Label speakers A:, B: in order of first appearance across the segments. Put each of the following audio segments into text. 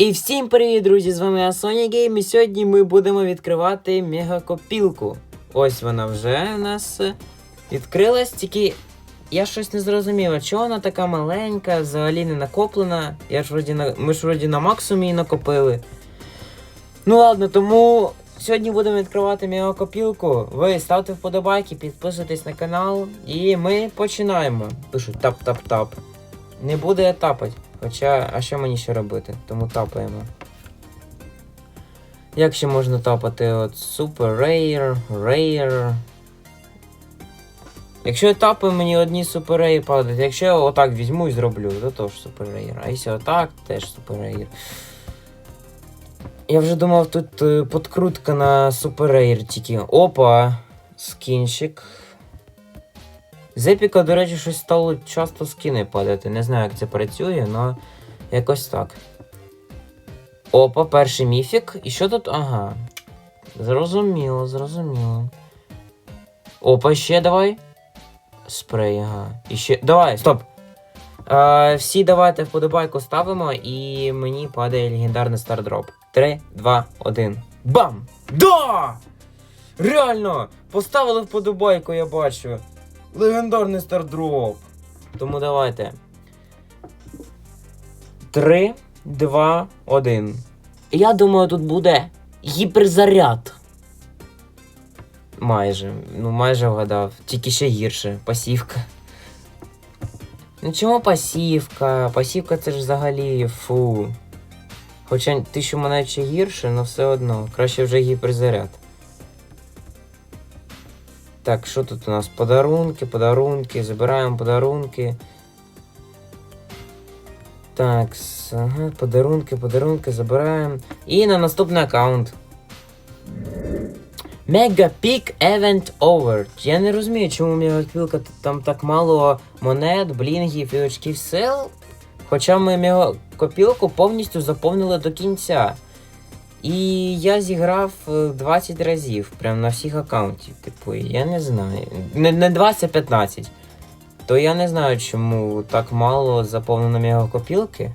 A: І всім привіт, друзі! З вами я Sony Game, і сьогодні ми будемо відкривати мегакопілку. Ось вона вже у нас е, відкрилась, тільки я щось не зрозуміла, чого вона така маленька, взагалі не накоплена. Я ж вроді на... Ми ж вроді на максимумі її накопили. Ну ладно, тому сьогодні будемо відкривати мегакопілку. Ви ставте вподобайки, підписуйтесь на канал, і ми починаємо. Пишуть тап-тап-тап. Не буде тапать. Хоча, а що мені ще робити? Тому тапаємо. Як ще можна тапати? От Super Rare, Rare. Якщо я тапаю, мені одні Super Rare падають. Якщо я отак візьму і зроблю, то теж Super Rare. А якщо отак, теж Super Rare. Я вже думав, тут е, подкрутка на Super Rare тільки. Опа! Скінчик. З епіка, до речі, щось стало часто скини падати. Не знаю, як це працює, але якось так. Опа, перший міфік. І що тут? Ага. Зрозуміло, зрозуміло. Опа, ще давай. Спрей, ага. І ще. Давай, стоп. Е, всі давайте вподобайку ставимо, і мені падає легендарний стардроп. 3, 2, 1. Бам! Да! Реально! Поставили вподобайку, я бачу. Легендарний стардроп. Тому давайте. 3, 2, 1. Я думаю, тут буде гіперзаряд. Майже. Ну, майже вгадав. Тільки ще гірше. Пасівка. Ну чому пасівка? Пасівка це ж взагалі фу. Хоча ти що мене ще гірше, але все одно. Краще вже гіперзаряд. Так, що тут у нас? Подарунки, подарунки, забираємо подарунки. Так, ага, подарунки, подарунки забираємо. І на наступний аккаунт. Mega Peak Event Over. Я не розумію, чому мегаквілка там так мало монет, блінгів і очків сил. Хоча ми мегакопілку повністю заповнили до кінця. І я зіграв е, 20 разів, прям на всіх аккаунтів. Типу, я не знаю. Не, не 20, а 15. То я не знаю, чому так мало заповнено мегакопілки.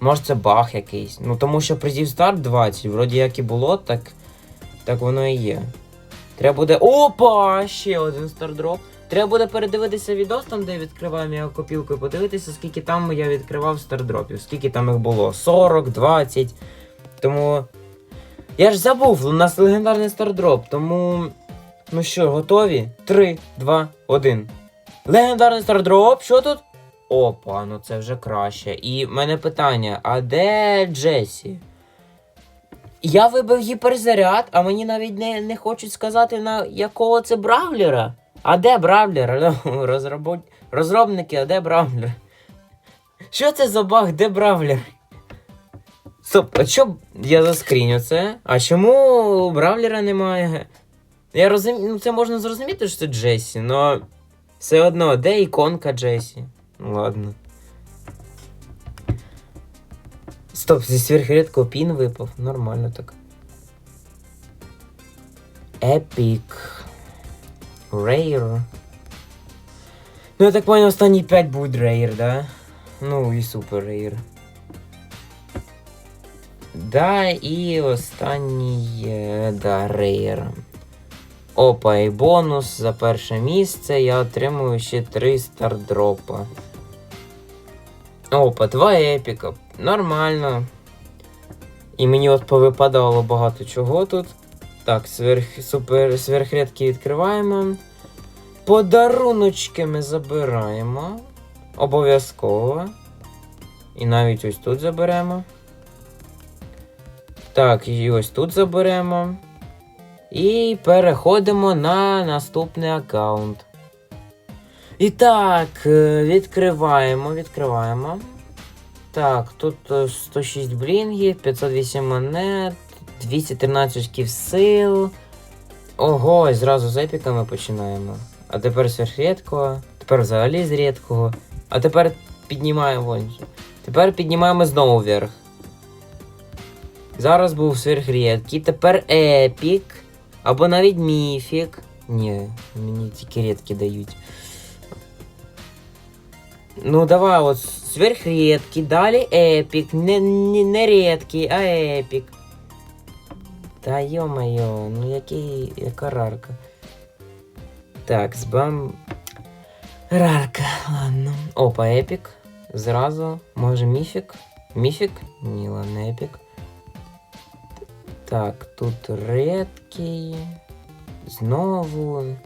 A: Може це баг якийсь. Ну тому що призів старт 20, вроді як і було, так, так воно і є. Треба буде. Опа! Ще один стардроп. Треба буде передивитися відос там, де я відкриваю мегакопілку, і подивитися, скільки там я відкривав стардропів, скільки там їх було. 40, 20. Тому. Я ж забув, у нас легендарний стардроп, тому. Ну що, готові? 3, 2, 1. Легендарний стардроп, що тут? Опа, ну це вже краще. І в мене питання: а де Джесі? Я вибив гіперзаряд, а мені навіть не, не хочуть сказати, на якого це бравлера. А де бравлер? Ну. Розробники, а де бравлер? Що це за баг? Де бравлер? Стоп, а б- я заскріню це? А чому бравлера немає? Я розумію, ну це можна зрозуміти, що це Джесі, але все одно, де іконка Джесі? Ну ладно. Стоп, зі сверхрідкого пін випав. Нормально так. Епік. Рейр. Ну, я так понял, останні 5 будуть рейр, да? Ну і супер рейр. Да, і останній, да, рейр. Опа, і бонус за перше місце. Я отримую ще 3 стардропа. Опа, два епіка. Нормально. І мені от повипадало багато чого тут. Так, сверх, супер, сверхрядки відкриваємо. Подаруночки ми забираємо. Обов'язково. І навіть ось тут заберемо. Так, і ось тут заберемо. І переходимо на наступний аккаунт. І так, е, відкриваємо, відкриваємо. Так, тут е, 106 блінгів, 508 монет, 213 очків сил. Ого, і зразу з епіками починаємо. А тепер сверхрідкого, тепер взагалі з рідкого. А тепер піднімаємо. Тепер піднімаємо знову вверх. Зараз був сверхрідкий, тепер епік. Або навіть міфік. Ні, мені тільки рідкі дають. Ну давай, от сверхредкий, далі епік, не, не, не редкий, а епік. Та йо-моє, ну який, яка рарка. Так, збам. Рарка, ладно. Опа, епік. Зразу. Може міфік? Міфік? Ні, ладно, епік. Так, тут редкий. Знову.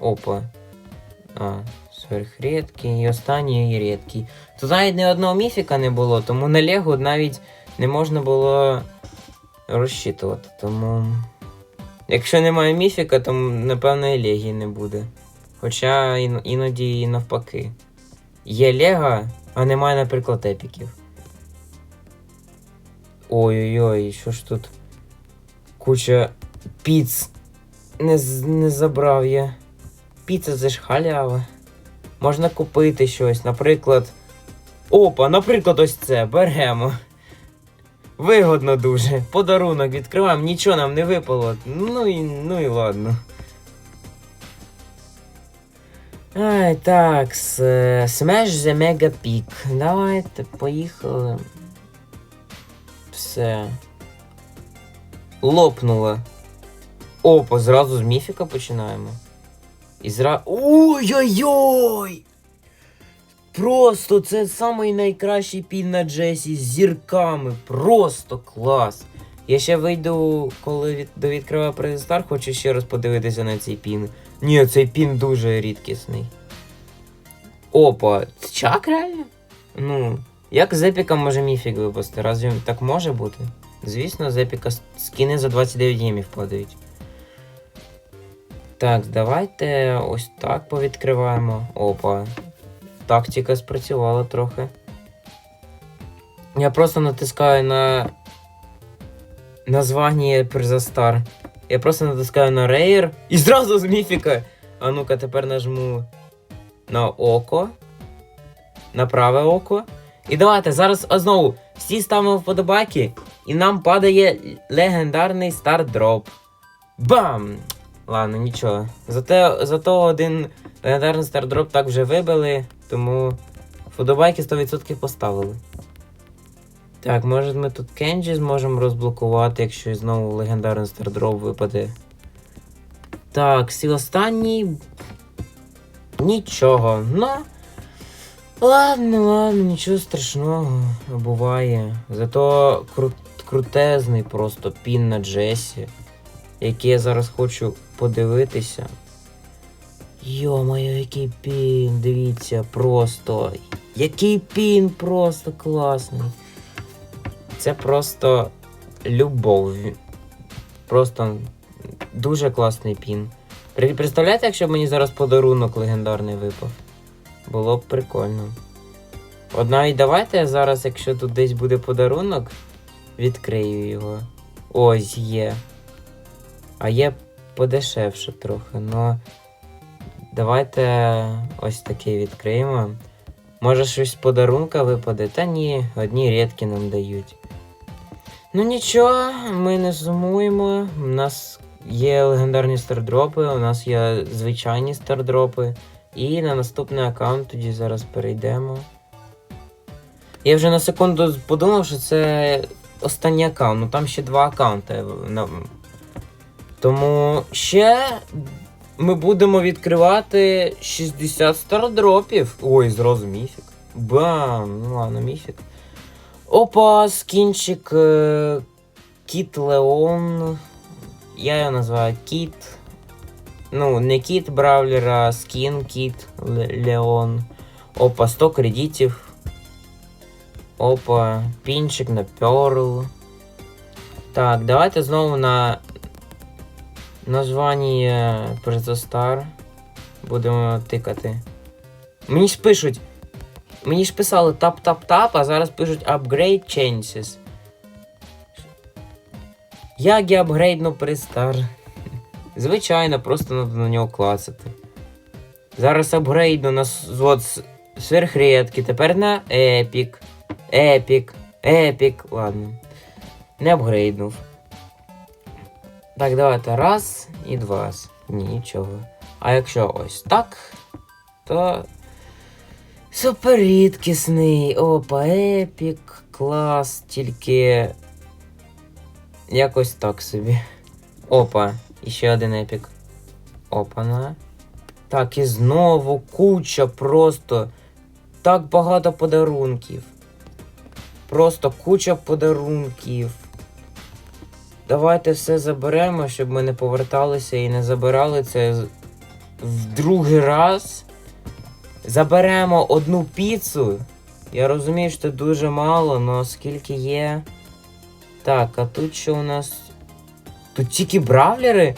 A: Опа. А, сверхредкий. І останній рідкий. Тут навіть ні одного міфіка не було, тому на Лего навіть не можна було розчитувати. Тому. Якщо немає міфіка, то напевно і Легі не буде. Хоча іноді і навпаки. Є Лего, а немає, наприклад, епіків. Ой-ой-ой, що ж тут? Куча піц. Не, не забрав я. Піца це ж халява. Можна купити щось, наприклад. Опа, наприклад, ось це. Беремо. Вигодно дуже. Подарунок відкриваємо, нічого нам не випало. Ну і, ну і ладно. Ай, так, Smash the Mega Peak. Давайте, поїхали. Все. Лопнуло. Опа, зразу з міфіка починаємо. І зра. Ой-ой-ой! Просто це самий найкращий пін на Джесі з зірками. Просто клас. Я ще вийду, коли від... до відкриваю предстар, хочу ще раз подивитися на цей пін. Ні, цей пін дуже рідкісний. Опа, це чак реально? Ну, як з епіка може міфік випасти? Разве так може бути? Звісно, з епіка скіни за 29 гемів падають. Так, давайте ось так повідкриваємо. Опа. Тактика спрацювала трохи. Я просто натискаю на названня Перзастар. Я просто натискаю на Rare і зразу з міфіка. А ну-ка, тепер нажму на око. На праве око. І давайте зараз знову всі ставимо вподобайки, і нам падає легендарний стардроп. Бам! Ладно, нічого. Зате, зато один легендарний стардроп так вже вибили, тому вподобайки 100% поставили. Так, може ми тут Кенджі зможемо розблокувати, якщо знову легендарний стардроп випаде. Так, всі останні. Нічого. Ну. Ладно, ладно, нічого страшного. Буває. Зато кру- крутезний просто пін на Джесі, який я зараз хочу подивитися. Йо-моє, який пін, дивіться, просто. Який пін просто класний. Це просто любов. Просто дуже класний пін. Представляєте, якщо б мені зараз подарунок легендарний випав? Було б прикольно. Одна і давайте я зараз, якщо тут десь буде подарунок, відкрию його. Ось є. А є подешевше трохи, но давайте ось таке відкриємо. Може щось подарунка випаде? Та ні, одні рідкі нам дають. Ну нічого, ми не сумуємо. У нас є легендарні стардропи, у нас є звичайні стардропи. І на наступний аккаунт тоді зараз перейдемо. Я вже на секунду подумав, що це останній аккаунт, ну там ще два аккаунти. Тому ще ми будемо відкривати 60 стардропів. Ой, зразу міфік. Бам! Ну ладно, міфік. Опа, скінчик е, Кіт Леон. Я його називаю Кіт. Ну, не Кіт Бравлер, а скін Кіт Леон. Опа, 100 кредитів. Опа, пінчик на Перл. Так, давайте знову на названня Презостар. Будемо тикати. Мені ж пишуть. Мені ж писали тап-тап-тап, а зараз пишуть upgrade chances. Як я апгрейдну Престар? Звичайно, просто треба на нього клацати. Зараз апгрейдну на от, сверхредки, тепер на епік. Епік. Епік. Ладно. Не апгрейднув. Так, давайте раз і два. Ні, нічого. А якщо ось так, то Супер рідкісний. Опа, епік, клас, тільки. Якось так собі. Опа, і ще один епік. Опана. Так, і знову куча просто. Так багато подарунків. Просто куча подарунків. Давайте все заберемо, щоб ми не поверталися і не забирали це в другий раз. Заберемо одну піцу. Я розумію, що це дуже мало, але скільки є. Так, а тут що у нас. Тут тільки бравлери?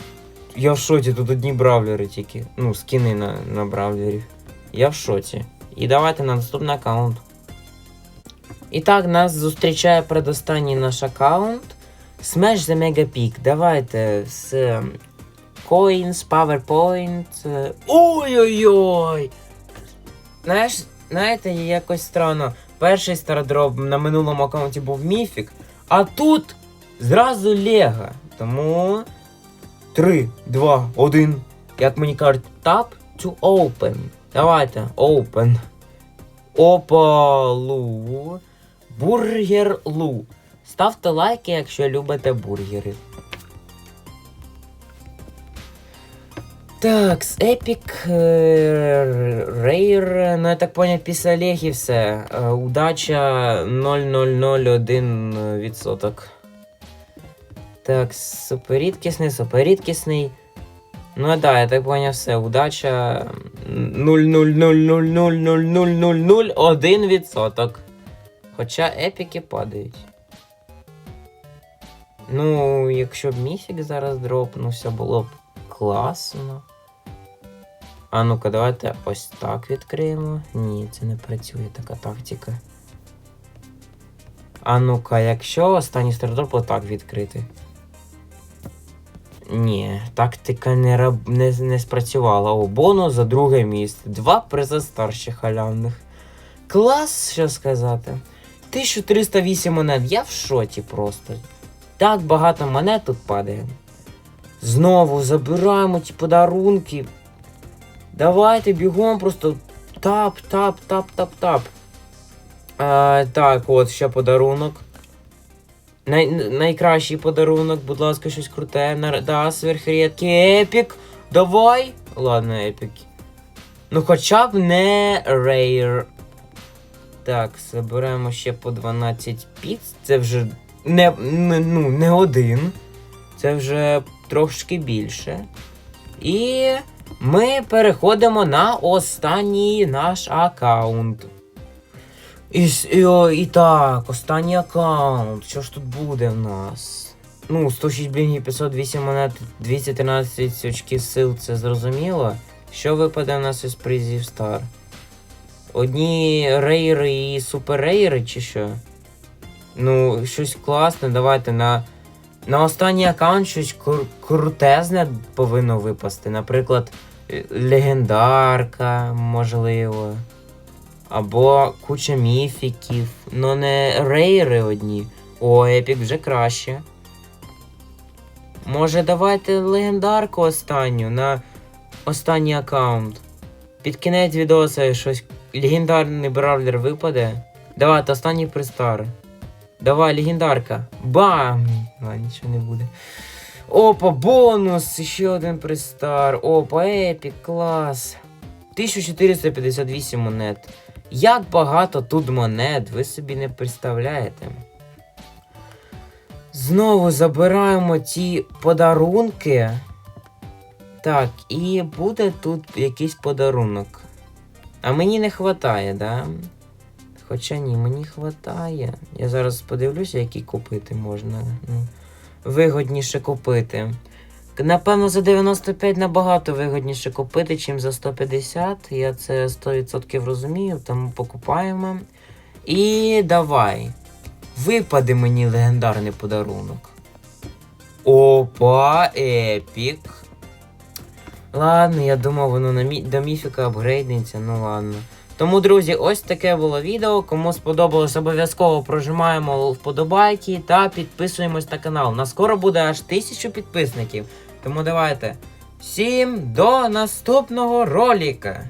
A: Я в шоці, тут одні бравлери тільки. Ну, скини на, на бравлерів. Я в шоці. І давайте на наступний аккаунт. І так, нас зустрічає предостанній наш аккаунт. Smash the Mega Давайте з е, Coins, PowerPoint. е, Ой-ой-ой! Знаєш, знаєте, якось странно. Перший стардроп на минулому аккаунті був міфік, а тут зразу Лего. Тому 3, 2, 1. Як мені кажуть, tap to open. Давайте, open. Опа Лу. Бургер Лу. Ставте лайки, якщо любите бургери. Так, з Epic е, Rare, ну я так поняв, після Легі все. Е, Удача 0,001%. Так, суперрідкісний, суперрідкісний. Ну да, я так поняв все. Удача 0,000000001%. Хоча епіки падають. Ну, якщо б міфік зараз дропнувся, було б класно. А ну-ка, давайте ось так відкриємо. Ні, це не працює така тактика. А ну-ка, якщо останній стардроп отак відкрити. Ні, тактика не, раб... не, не спрацювала. О, бонус за друге місце. Два призи старших халявних. Клас, що сказати. 1308 монет. Я в шоті просто. Так багато монет тут падає. Знову забираємо ті подарунки. Давайте бігом просто тап, тап, тап, тап, тап. А, так, от ще подарунок. Най, найкращий подарунок, будь ласка, щось круте. На, да, сверхрідкий. Епік. Давай. Ладно, епік. Ну хоча б не рейр. Так, заберемо ще по 12 піц. Це вже не, не, ну, не один. Це вже трошки більше. І ми переходимо на останній наш аккаунт. І, і, і так, останній аккаунт. Що ж тут буде в нас? Ну, 106 блінгів, 508 монет, 213 очків сил, це зрозуміло. Що випаде в нас із призів Стар? Одні рейри і суперрейри, чи що? Ну, щось класне, давайте на. На останній аккаунт щось кру- крутезне повинно випасти. Наприклад, легендарка, можливо. Або куча міфіків. Ну не рейри одні. О, епік вже краще. Може, давайте легендарку останню на останній аккаунт. Під кінець відоса щось легендарний бравлер випаде. Давайте останній пристар. Давай, легендарка. Бам! А, нічого не буде. Опа, бонус! Ще один пристар. Опа, епік, клас. 1458 монет. Як багато тут монет, ви собі не представляєте. Знову забираємо ті подарунки. Так, і буде тут якийсь подарунок. А мені не вистачає, да? Хоча ні, мені вистачає. Я зараз подивлюся, які купити можна. Ну, вигодніше купити. Напевно, за 95 набагато вигодніше купити, чим за 150. Я це 100% розумію, тому покупаємо. І давай. Випаде мені легендарний подарунок. Опа, епік. Ладно, я думав, воно на мі... до міфіка апгрейднеться, ну ладно. Тому, друзі, ось таке було відео. Кому сподобалось, обов'язково прожимаємо вподобайки та підписуємось на канал. На скоро буде аж тисячу підписників. Тому давайте. Всім до наступного роліка!